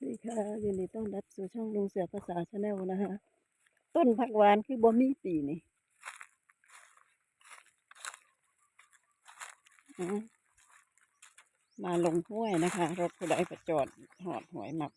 สวัสดีค่ะยินดีต้อนรับสู่ช่องลุงเสือภาษาชาแนลนะคะต้นผักหวานคือบอมี่ปีนี่มาลงห้วยนะคะ รถผู้ใดประจอดหอดหวยหมัก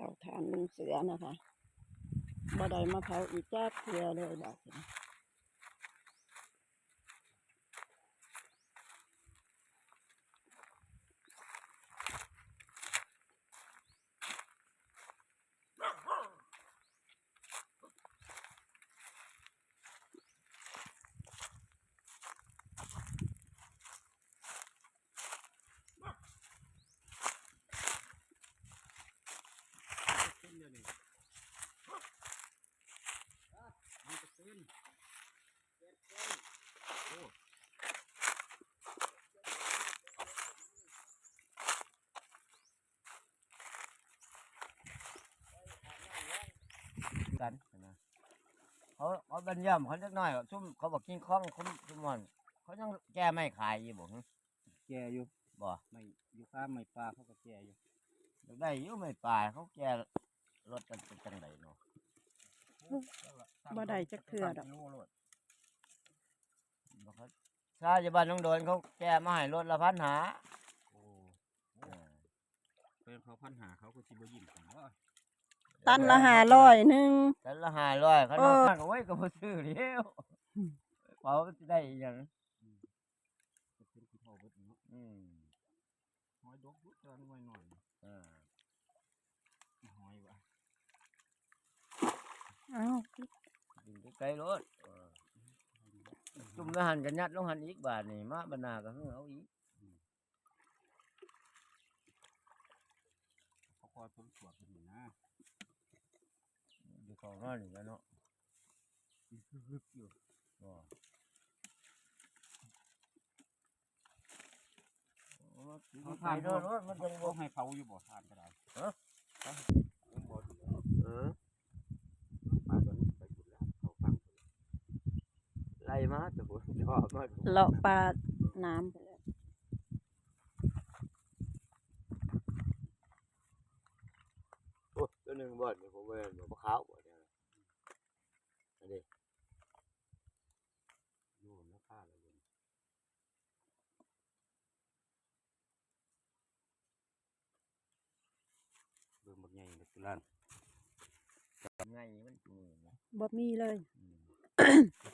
เต่าทานลุงเสือนะคะบ่ได้มาเผาอีกจ้าเพียเลยบบนี้กันนะ เขาเขาบรรย่ำเขาเล็กน้อยก็ซุ่มเขาบอกกินข้องเขาซุ่มมันเขายังแก้ไม่ขายอยู่บ่หึแก่อยู่บ่ไม่อยู่ข้ามไม่ปลาเขาก็แก่อยู่อยากได้อยู่ไม่ปลายเขาแก้รถกันเป็นจังไดเนาะบ่ได้จักเทือดอกบ่เขาชาอยู่บ้านน้องโดนเขาแก้มาให้รถละพันหาโอ้เออเป็นเขาพันหาเขาก็จิบยิ้มกันว่า ตันละห้าร้อยหนึ่ง ตันละห้าร้อยเขาเอน้องอข้างก็ไว้ก็บ่ซื้อเดียวเป๋าสิได้อีหยังจะเป็นที่พ่อเบิดเนาะอืมหอยดกดุจานหน่อยหน่อยเออหอยวะเอ้ากินไกลๆรถเออจุ่มแล้วหันกันยัดลงหันอีกบาทนี่มาบรรณาก็คือเอาอีกเขาคอยผมสวดเป็นอ ยู่นะอยู่ของนั่นนี่แหล้วเนาะฮึกอยู่บ่โอ้มันเขาไปทานเด้อรถมันจังบ่เขาให้เผาอยู่บ่ทานก็ได้เอ้อยังบ่ถึงเออปลาตัวนี้ไปสุดแล้วเขาฟังไล่มาแต่บ่ชอบมันเลาะปลาน้ำไปแล้วโอ้ตัวหนึงบ่นี่ผมว่าบ่บ่ขาวบ่เนี่ยอันนี้ โน่นแล้วฆ่าเลยเลยเบิ่งบั กใหญ่เลยตุลันไงมันสินี่นะบ่มีเลยอืม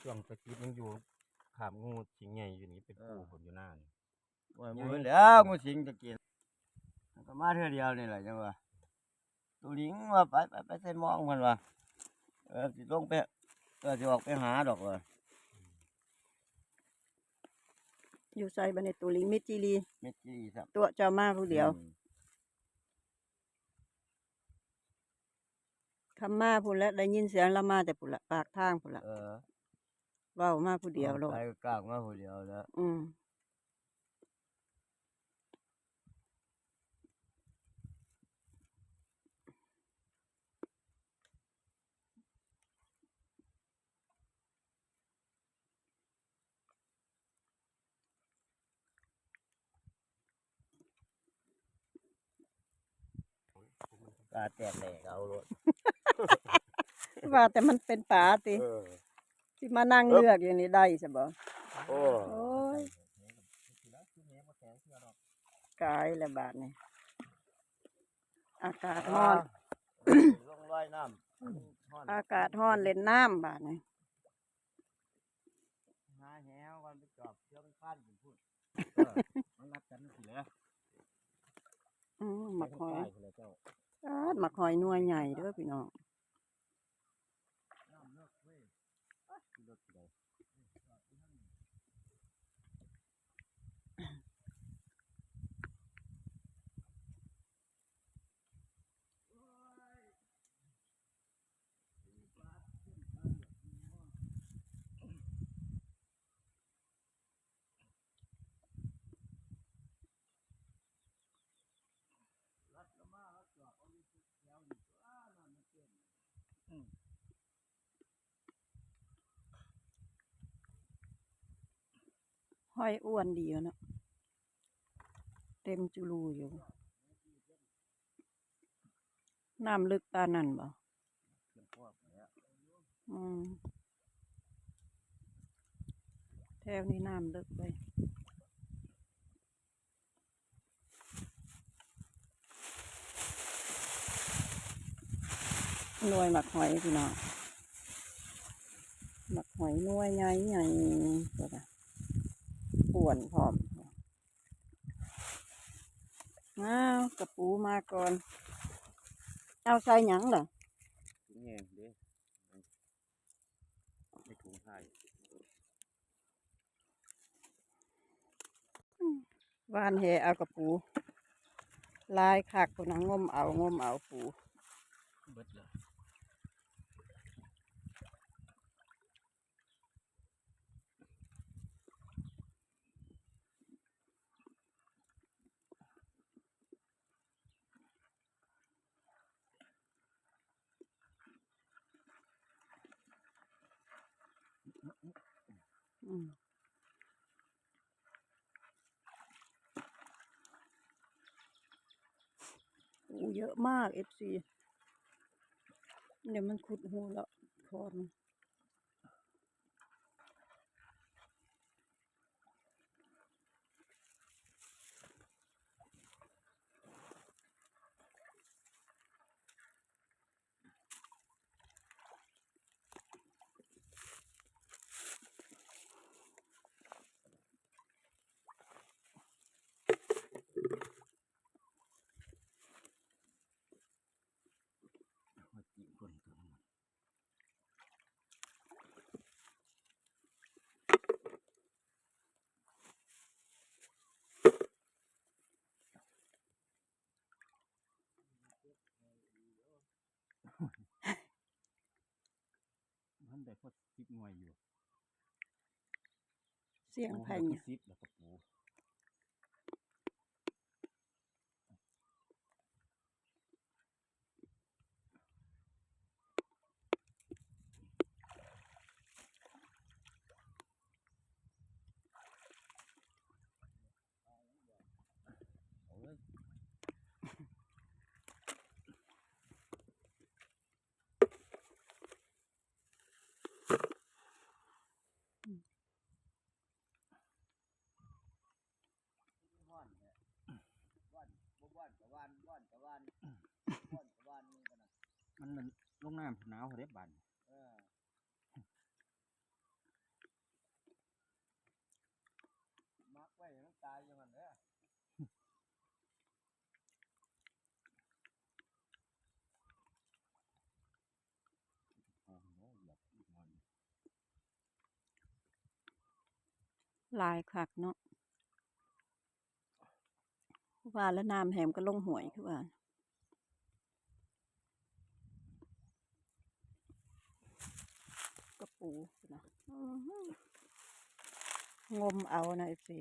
ช่วงตะกี้มันอยู่ขามงูสิงใหญ่อยู่นี่เป็นปูผมอยู่หน้านี่ว่ามือแล้วงูสิงจะกินมันก็มาเทื่อเดียวนี่แหละจังว่าตัวลิงว่าไปไปไปเส้นมองเพิ่นว่าเออสิลงไปเออสิออกไปหาดอกว่าอยู่ใส่บันในตุลิงมิจิลีเม็ดจีครับตัวเจ้ามาผู้เดียว อืม คำมาพูดแล้วได้ยินเสียงละมาแต่พูดละปากทางพูดละเออเว้ามาผู้เดียวโลดไปกลางมาผู้เดียวแล้วอืมกาแตกแหลกเอารถ ว่าแต่มันเป็นป่าติเออ ที่มานั่งเลือกอย่างนี้ได้ใช่บ่โอ้โอ้ยกายและบาดนี่อากาศร้อน ลงลอยน้ำฮ้อนอากาศร้อนเล่นน้ำบาดนี่หาแหวกันไปจอบเชื่อมันข้านอยู่พุ่นเออมันรักกันสิแล้วอืมหมักหอยไปทางใต้พุ่นแหละเจ้า อาดหมักหอยหนัวใหญ่เด้อพี่น้อง อยอ้วนดีเนาะเต็มจุลูอยู่ น้ำลึกตานั่นบ่อืมแถวนี้น้ำลึกไปนวยหมักหอยพี่น้องหมักหอยนวยใหญ่ใหญ่ตัวละ ป่วนพร้อมอ้าวกระปูมาก่อน เอาใส่หยังเหรอถุงแห้งเด้ในถุงไทยวานแหเอากระปู ลายคักคนนะงมเอางมเอาปู เบิดเลย อืมปู เยอะมากเอฟซีเดี๋ยวมันขุดหูแล้วคอน มาจีบคนตัวนั้น มันได้ พอสิบหน่วยอยู่เสียงไผ่โอ้เนี่ย สิบแล้วก็ปู เอาเลย ว่านเนี่ยว่านบ่ว่านกับว่านว่านกับว่านว่านกับว่านนี่กันนะ มันมันลงน้ำหนาวเขาเรียบบันเออมักไว้ให้มันตายอย่างนั้นเด้อโอ้โหเหยียบอีกหน่อยลายคักเนาะว่าแล้วน้ำแหมก็ลงหวยคือว่ากระ ปูนะอื้อหืองมเอานะเอฟซี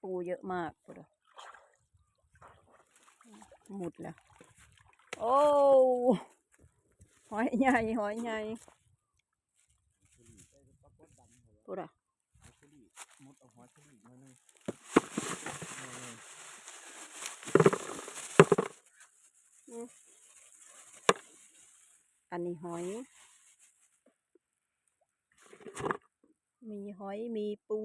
ปูเยอะมากพุดอะหมุดแล้ว โอ้หอยใหญ่หอยใหญ่พุดอะมุดเอาหัวเชอรี่มาหนึ่งอันนี้หอย มีหอยมีปู